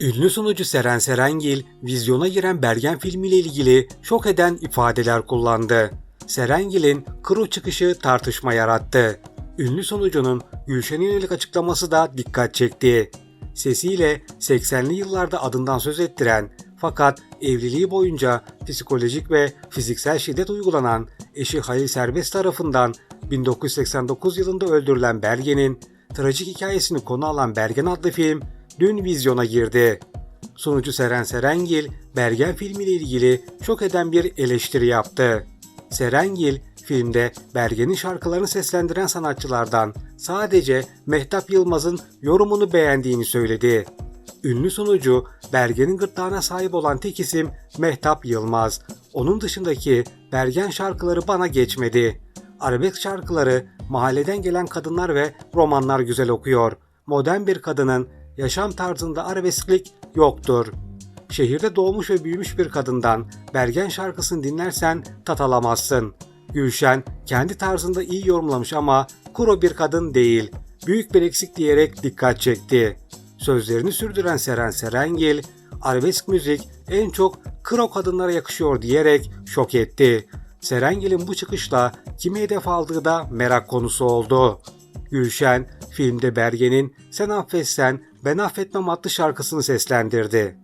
Ünlü sunucu Seren Serengil, vizyona giren Bergen filmiyle ilgili şok eden ifadeler kullandı. Serengil'in kro çıkışı tartışma yarattı. Ünlü sunucunun Gülşen'e yönelik açıklaması da dikkat çekti. Sesiyle 80'li yıllarda adından söz ettiren fakat evliliği boyunca psikolojik ve fiziksel şiddet uygulanan eşi Halil Serbest tarafından 1989 yılında öldürülen Bergen'in trajik hikayesini konu alan Bergen adlı film dün vizyona girdi. Sunucu Seren Serengil, Bergen filmiyle ilgili şok eden bir eleştiri yaptı. Serengil, filmde Bergen'in şarkılarını seslendiren sanatçılardan sadece Mehtap Yılmaz'ın yorumunu beğendiğini söyledi. Ünlü sunucu, Bergen'in gırtlağına sahip olan tek isim Mehtap Yılmaz. Onun dışındaki Bergen şarkıları bana geçmedi. Arabesk şarkıları, mahalleden gelen kadınlar ve romanlar güzel okuyor. Modern bir kadının yaşam tarzında arabesklik yoktur. Şehirde doğmuş ve büyümüş bir kadından Bergen şarkısını dinlersen tat alamazsın. Gülşen kendi tarzında iyi yorumlamış ama kuru bir kadın değil. Büyük bir eksik diyerek dikkat çekti. Sözlerini sürdüren Seren Serengil, arabesk müzik en çok kro kadınlara yakışıyor diyerek şok etti. Serengil'in bu çıkışla kimi hedef aldığı da merak konusu oldu. Gülşen, filmde Bergen'in Sen Affetsen Ben Affetmem adlı şarkısını seslendirdi.